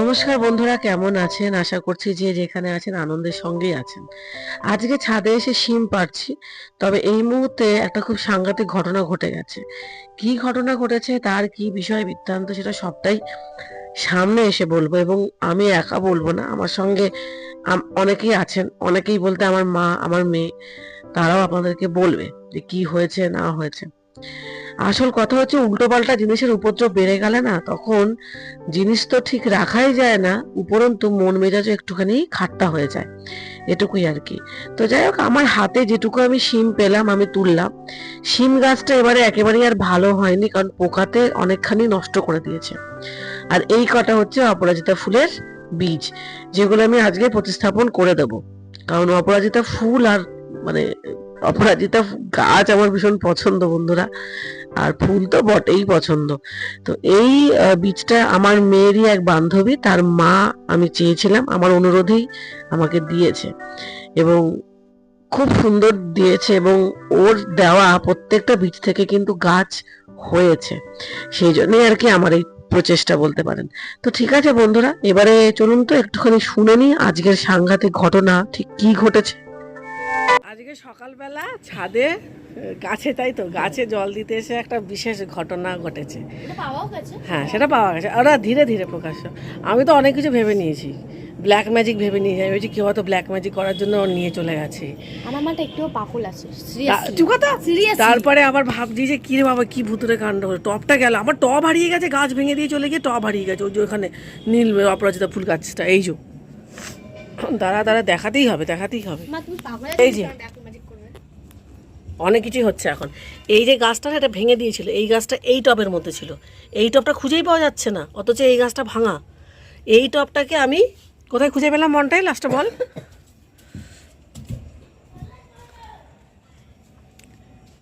নমস্কার বন্ধুরা, কেমন আছেন? আশা করছি যে যেখানে আছেন, আনন্দের সঙ্গেই আছেন। আজকে ছাদে এসে শিম পারছি তবে এই মুহূর্তে একটা খুব সাংঘাতিক ঘটনা ঘটে গেছে। কি ঘটনা ঘটেছে, তার কি বিষয় বৃত্তান্ত, সেটা সবটাই সামনে এসে বলব এবং আমি একা বলব না। আমার সঙ্গে অনেকেই আছেন, অনেকেই বলতে আমার মা, আমার মেয়ে, তারাও আপনাদেরকে বলবে যে কি হয়েছে, না হয়েছে। আসল কথা হচ্ছে উল্টোপাল্টা জিনিসের উপদ্রব বেড়ে গেলে না, তখন জিনিস তো ঠিক রাখাই যায় না, উপরন্তু মন মেজাজও একটুখানি খাট্টা হয়ে যায়, এটুকুই আর কি। তো যাই হোক, আমার হাতে যেটুকু আমি শিম পেলাম, আমি তুললাম। শিম গাছটা এবারে একেবারেই আর ভালো হয়নি, কারণ পোকাতে অনেকখানি নষ্ট করে দিয়েছে। আর এই কটা হচ্ছে অপরাজিতা ফুলের বীজ, যেগুলো আমি আজকে প্রতিস্থাপন করে দেব। কারণ অপরাজিতা ফুল আর মানে অপরাজিতা গাছ আমার ভীষণ পছন্দ, বন্ধুরা। আর ফুল তো বটেই পছন্দ। তো এই বীজটা আমার মেয়েরই এক বান্ধবী, তার মা আমি চেয়েছিলাম, আমার অনুরোধেই আমাকে দিয়েছে। এবং খুব সুন্দর দিয়েছে এবং ওর দেওয়া প্রত্যেকটা বীজ থেকে কিন্তু গাছ হয়েছে। সেই জন্যই আর কি আমার এই প্রচেষ্টা বলতে পারেন। তো ঠিক আছে বন্ধুরা, এবারে চলুন তো একটুখানি শুনে নিই আজকের সাংঘাতিক ঘটনা, ঠিক কি ঘটেছে। আজকে সকালবেলা ছাদে গাছে তাই তো গাছে জল দিতে এসে একটা বিশেষ ঘটনা ঘটেছে। হ্যাঁ সেটা পাওয়া গেছে। ওরা ধীরে ধীরে প্রকাশ্য আমি তো অনেক কিছু ভেবে নিয়েছি। ব্ল্যাক ম্যাজিক ভেবে নিয়েছি আমি ভেবেছি কেউ হয়তো ব্ল্যাক ম্যাজিক করার জন্য ওর নিয়ে চলে গেছে। আমার মাটা একটু পাকুল আছে কথা? তারপরে আবার ভাবছি যে কি রে বাবা কি ভুতুরে কাণ্ড হলো? টপটা গেল আমার টপ হারিয়ে গেছে গাছ ভেঙে দিয়ে চলে গিয়ে টপ হারিয়ে গেছে ওই যে ওখানে নীল অপরাজিতা ফুল গাছটা এই যে। দাঁড়া দাঁড়া দেখাতেই হবে দেখাতেই হবে। এই যে। অনেক কিছুই হচ্ছে এখন। এই যে গাছটা এটা ভেঙে দিয়েছিল এই গাছটা এই টবের মধ্যে ছিল। এই টবটা খুঁজেই পাওয়া যাচ্ছে না অথচ এই গাছটা ভাঙা। এই টবটাকে আমি কোথায় খুঁজে পেলাম মনটাই? লাস্টে বল।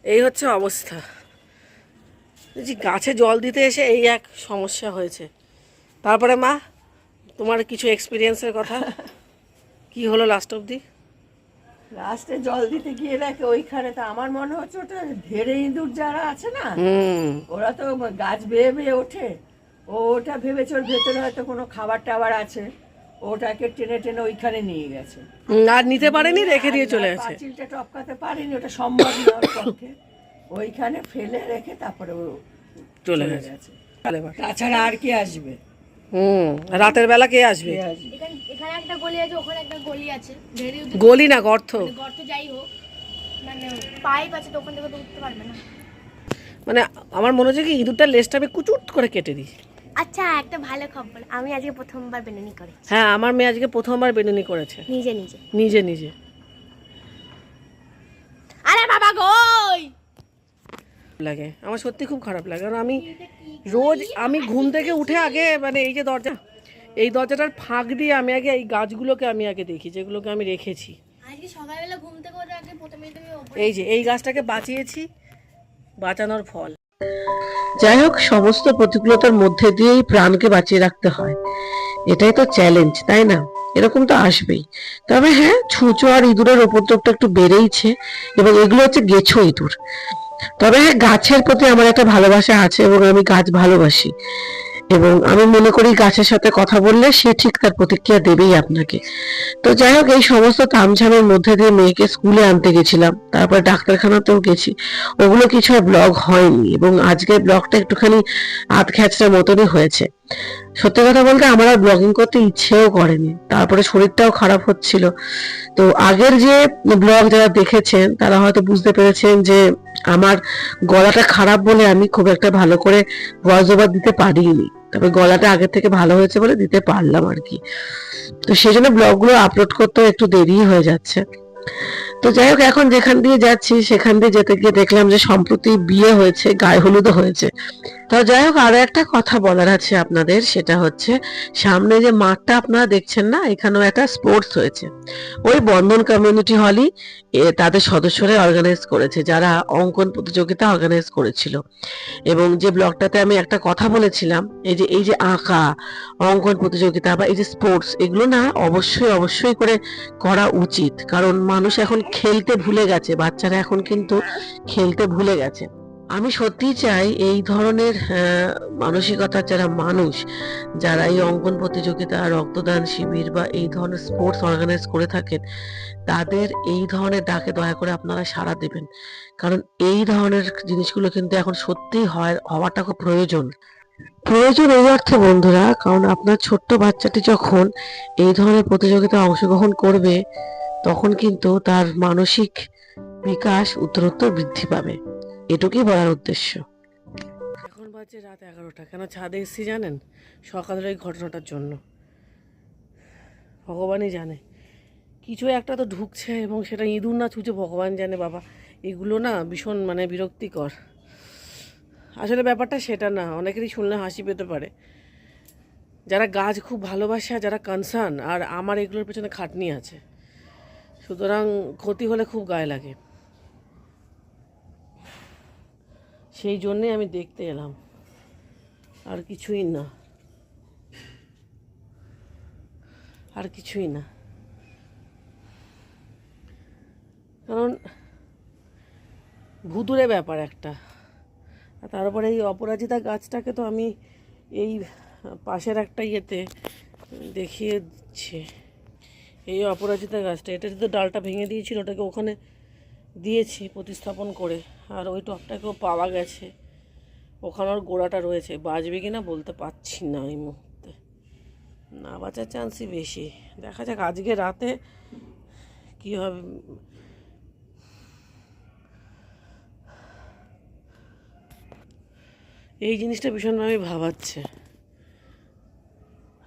এই হচ্ছে অবস্থা। যে গাছে জল দিতে এসে এই এক সমস্যা হয়েছে। তারপরে মা তোমার কিছু এক্সপিরিয়েন্সের কথা? কি হলো লাস্ট অবধি? লাস্টে জল দিতে গিয়ে দেখে ওইখানে তো আমার মনে হচ্ছে ওটা ধেড়ে ইঁদুর যারা আছে না ওরা তো গাছ বেয়ে বেয়ে ওঠে। ও ওটা ভেবেছে ওর ভেতরে হয়তো কোনো খাবার টাবার আছে ওটাকে টেনে টেনে ওইখানে নিয়ে গেছে। আর নিতে পারেনি রেখে দিয়ে চলে গেছে। পাঁচিলটা টপকাতে পারেনি ওটা সম্ভব না ওর পক্ষে। ওইখানে ফেলে রেখে তারপরে ও চলে গেছে। তাছাড়া আর কি আসবে? হুম। রাতের বেলা কে আসবে? এখানে এখানে একটা গলি আছে ওখানে একটা গলি আছে। গলি না গর্ত? গর্ত যাই হোক মানে পাইপ আছে তো ওখান থেকে উঠতে পারবে না। মানে আমার মনে হচ্ছে কি ইঁদুরটার লেজটা আমি কুচুট করে কেটে দিই। আচ্ছা একটা ভালো খবর। আমি আজকে প্রথমবার বেনুনি করে হ্যাঁ আমার মেয়ে আজকে প্রথমবার বেনুনি করেছে। নিজে নিজে। নিজে নিজে। আরে বাবা গই লাগে। আমার সত্যি খুব খারাপ লাগে। কারণ আমি রোজ আমি ঘুম থেকে উঠে আগে মানে এই যে দরজা এই দরজাটার ফাঁক দিয়ে আমি আগে এই গাছগুলোকে আমি আগে দেখি যেগুলোকে আমি রেখেছি। আজকে সকালবেলা ঘুম থেকে ওঠে আগে প্রথমে তুমি ওপরে এই যে এই গাছটাকে বাঁচিয়েছি বাঁচানোর ফল। যাই হোক সমস্ত প্রতিকূলতার মধ্যে দিয়েই প্রাণকে বাঁচিয়ে রাখতে হয়। এটাই তো চ্যালেঞ্জ তাই না? এরকম তো আসবেই। তবে হ্যাঁ ছুঁচো আর ইঁদুরের উপদ্রবটা একটু বেড়েইছে এবং এগুলো হচ্ছে গেছো ইঁদুর। তবে হ্যাঁ গাছের প্রতি আমার একটা ভালোবাসা আছে এবং আমি গাছ ভালোবাসি। এবং আমি মনে করি গাছের সাথে কথা বললে সে ঠিক তার প্রতিক্রিয়া দেবেই আপনাকে। তো যাই হোক, এই সমস্ত তামঝামের মধ্যে দিয়ে মেয়েকে স্কুলে আনতে গেছিলাম। তারপর ডাক্তারখানাতেও গেছি। ওগুলো কিছু আর ব্লগ হয়নি এবং আজকের ব্লগটা একটুখানি আধ খ্যাচড়ার মতনই হয়েছে। সত্যি কথা বলতে আমার আর ব্লগিং করতে ইচ্ছেও করেনি। তারপরে শরীরটাও খারাপ হচ্ছিল। তো আগের যে ব্লগ যারা দেখেছেন, তারা হয়তো বুঝতে পেরেছেন যে আমার গলাটা খারাপ বলে আমি খুব একটা ভালো করে ভয়েস ওভার দিতে পারিনি। তবে গলাটা আগের থেকে ভালো হয়েছে বলে দিতে পারলাম আর কি। তো সেই জন্য ব্লগগুলো আপলোড করতেও একটু দেরি হয়ে যাচ্ছে। তো যাই হোক, এখন যেখান দিয়ে যাচ্ছি, সেখান দিয়ে যেতে গিয়ে দেখলাম যে সম্প্রতি বিয়ে হয়েছে, গায়ে হলুদও হয়েছে। তো যাই হোক, আরও একটা কথা বলার আছে আপনাদের, সেটা হচ্ছে সামনে যে মাঠটা আপনারা দেখছেন না, এখানেও একটা স্পোর্টস হয়েছে। ওই বন্ধন কমিউনিটি হলই তাদের সদস্যরা অর্গানাইজ করেছে, যারা অঙ্কন প্রতিযোগিতা অর্গানাইজ করেছিল। এবং যে ব্লগটাতে আমি একটা কথা বলেছিলাম, এই যে এই যে আঁকা, অঙ্কন প্রতিযোগিতা বা এই যে স্পোর্টস এগুলো না অবশ্যই অবশ্যই করে করা উচিত। কারণ মানুষ এখন খেলতে ভুলে গেছে বাচ্চারা এখন কিন্তু খেলতে ভুলে গেছে। আমি সত্যিই চাই এই ধরনের আহ, মানসিকতার যারা মানুষ যারা এই অঙ্কন প্রতিযোগিতা রক্তদান শিবির বা এই ধরনের স্পোর্টস অর্গানাইজ করে থাকেন তাদের এই ধরনের ডাকে দয়া করে আপনারা সাড়া দেবেন। কারণ এই ধরনের জিনিসগুলো কিন্তু এখন সত্যিই হয় হওয়াটা খুব প্রয়োজন। প্রয়োজন এই অর্থে বন্ধুরা কারণ আপনার ছোট্ট বাচ্চাটি যখন এই ধরনের প্রতিযোগিতায় অংশগ্রহণ করবে তখন কিন্তু তার মানসিক বিকাশ, উত্তরোত্তর বৃদ্ধি পাবে। এটুকুই বলার উদ্দেশ্য। এখন বাজে রাত এগারোটা। কেন ছাদে এসেছি জানেন? সকালের এই ঘটনাটার জন্য। ভগবানই জানে। কিছু একটা তো ঢুকছে এবং সেটা ইঁদুর না ছুঁচে ভগবান জানে, বাবা। এগুলো না ভীষণ মানে বিরক্তিকর। আসলে ব্যাপারটা সেটা না, অনেকেরই শুনলে হাসি পেতে পারে। যারা গাছ খুব ভালোবাসে আর যারা কনসার্ন আর আমার এগুলোর পেছনে খাটনি আছে। সুতরাং ক্ষতি হলে খুব গায়ে লাগে। সেই জন্যে আমি দেখতে এলাম। আর কিছুই না। আর কিছুই না। কারণ ভুতুরে ব্যাপার একটা। তারপরে এই অপরাজিতা গাছটাকে তো আমি এই পাশের একটা ইয়েতে দেখিয়ে এই অপরাজিতা গাছটা, এটা তো ডালটা ভেঙে দিয়েছিল, ওটাকে ওখানে দিয়েছি প্রতিস্থাপন করে। আর ওই টপটাকেও পাওয়া গেছে। ওখানে ওর গোড়াটা রয়েছে। বাঁচবে কি না বলতে পারছি না এই মুহূর্তে। না বাঁচার চান্সই বেশি। দেখা যাক আজকে রাতে কী হবে। এই জিনিসটা ভীষণভাবে ভাবাচ্ছে।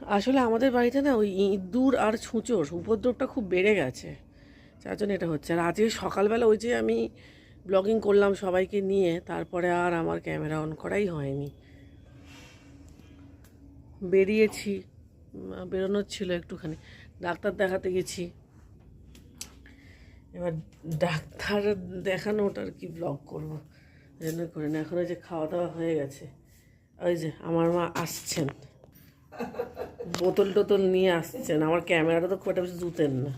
আসলে আমাদের বাড়িতে না ওই ইঁদুর আর ছুঁচোর উপদ্রবটা খুব বেড়ে গেছে। যার জন্য এটা হচ্ছে। আর আজকে সকালবেলা ওই যে আমি ব্লগিং করলাম সবাইকে নিয়ে, তারপরে আর আমার ক্যামেরা অন করাই হয়নি। বেরিয়েছি বেরোনোর ছিল একটুখানি। ডাক্তার দেখাতে গেছি। এবার ডাক্তার দেখানো ওটার কি ব্লগ করব। জন্য করি না, এখন ওই যে খাওয়া দাওয়া হয়ে গেছে। ওই যে আমার মা আসছেন। বোতল টোতল নিয়ে আসছেন। আমার ক্যামেরাটা তো খুব একটা বেশি জুতেন না।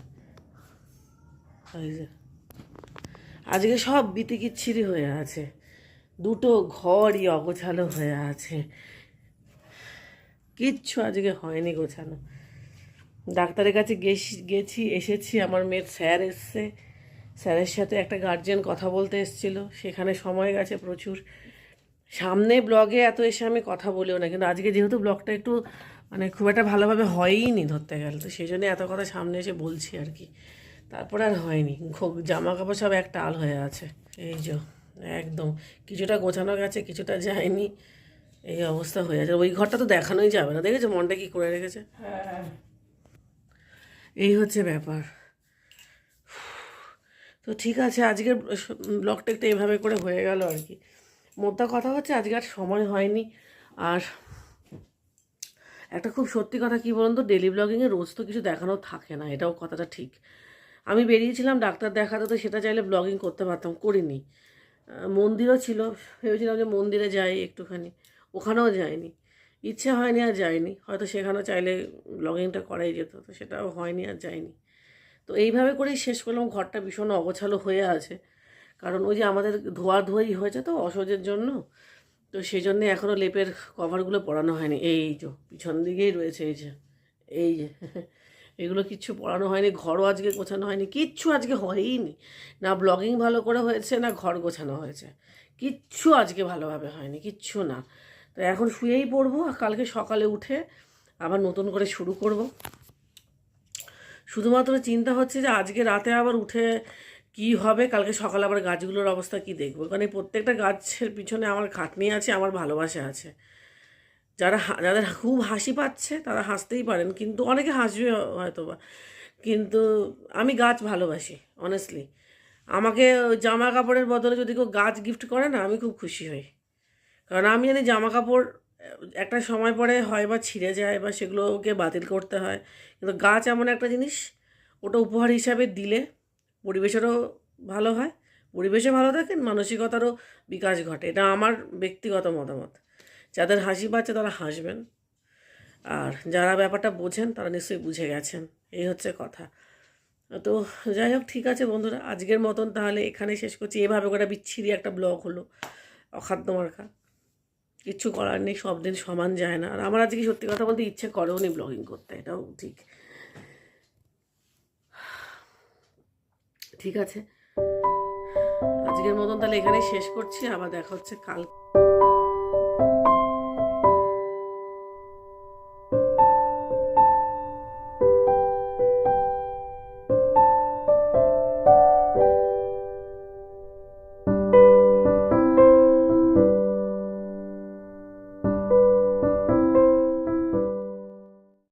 আজকে সব বিতিকিচ্ছিরি হয়ে আছে। দুটো ঘরই অগোছালো হয়ে আছে। কিচ্ছু আজকে হয়নি গোছানো। ডাক্তারের কাছে গেছি গেছি, এসেছি। আমার মেয়ের স্যার এসছে। স্যারের সাথে একটা গার্জিয়ান কথা বলতে এসেছিল। সেখানে সময় গেছে প্রচুর। সামনে ব্লগে এত এসে আমি কথা বলিও না। কিন্তু আজকে যেহেতু ব্লগটা একটু মানে খুব একটা ভালোভাবে হয়ইনি ধরতে গেলে। তো সেই জন্য এত কথা সামনে এসে বলছি আর কি। তারপরে আর হয়নি। ঘো- জামা কাপড় সব একটা আল হয়ে আছে। এই যে, একদম। কিছুটা গোছানো গেছে, কিছুটা যায়নি। এই অবস্থা হয়ে আছে। ওই ঘরটা তো দেখানোই যাবে না। দেখেছ মনটা কি করে রেখেছে? এই হচ্ছে ব্যাপার। তো ঠিক আছে, আজকের ব্লগটা একটু এভাবে করে হয়ে গেল আর কি। মোদ্দা কথা হচ্ছে, আজকে আর সময় হয়নি। আর একটা খুব সত্যি কথা কি বলুন তো ডেলি ব্লগিংয়ে রোজ তো কিছু দেখানো থাকে না, এটাও কথাটা ঠিক। আমি বেরিয়েছিলাম ডাক্তার দেখাতে, তো সেটা চাইলে ব্লগিং করতে পারতাম, করিনি। মন্দিরও ছিল, ভেবেছিলাম যে মন্দিরে যাই একটুখানি, ওখানেও যাইনি। ইচ্ছে হয়নি আর যাইনি, হয়তো সেখানেও চাইলে ব্লগিংটা করাই যেত, তো সেটাও হয়নি আর যাইনি। তো এইভাবে করেই শেষ করলাম, ঘরটা ভীষণ অগোছালো হয়ে আছে। কারণ ওই যে আমাদের ধোয়া ধোয়াই হয়েছে তো, অসহ্যের জন্য তো সেই জন্যে এখনও লেপের কভারগুলো পরানো হয়নি। এই যে, পিছন দিকেই রয়েছে এই যে এই যে, এগুলো কিচ্ছু পড়ানো হয়নি, ঘরও আজকে গোছানো হয়নি, কিচ্ছু আজকে হয়ইনি। না ব্লগিং ভালো করে হয়েছে, না ঘর গোছানো হয়েছে। কিচ্ছু আজকে ভালোভাবে হয়নি, কিচ্ছু না। তো এখন শুয়েই পড়ব, আর কালকে সকালে উঠে আবার নতুন করে শুরু করব। শুধুমাত্র চিন্তা হচ্ছে যে আজকে রাতে আবার উঠে কি হবে? কালকে সকালে আবার গাছগুলোর অবস্থা কি দেখব? কারণ এই প্রত্যেকটা গাছের পিছনে আমার খাটনি আছে, আমার ভালোবাসা আছে। যারা যাদের খুব হাসি পাচ্ছে, তারা হাসতেই পারেন, কিন্তু অনেকে হাসবে হয়তো বা কিন্তু আমি গাছ ভালোবাসি অনেস্টলি আমাকে জামা কাপড়ের বদলে যদি কেউ গাছ গিফট করে না, আমি খুব খুশি হই। কারণ আমি জানি জামা কাপড় একটা সময় পরে হয় বা ছিঁড়ে যায় বা সেগুলোকে বাতিল করতে হয়। কিন্তু গাছ এমন একটা জিনিস, ওটা উপহার হিসাবে দিলে পরিবেশেরও ভালো হয়। পরিবেশে ভালো থাকে মানসিকতারও বিকাশ ঘটে। এটা আমার ব্যক্তিগত মতামত। যাদের হাসি পাচ্ছে তারা হাসবেন। আর যারা ব্যাপারটা বোঝেন তারা নিশ্চয়ই বুঝে গেছেন। এই হচ্ছে কথা। তো যাই হোক, ঠিক আছে বন্ধুরা, আজকের মতন তাহলে এখানে শেষ করছি। এভাবে করে বিচ্ছিরি একটা ব্লগ হলো, অখাদ্য মার্কা। কিচ্ছু করার নেই, সব দিন সমান যায় না। আর আমার আজকে সত্যি কথা বলতে ইচ্ছে করেও নি ব্লগিং করতে, এটাও ঠিক। ঠিক আছে। আজকের মতন তাহলে এখানে শেষ করছি। আবার দেখা হচ্ছে কাল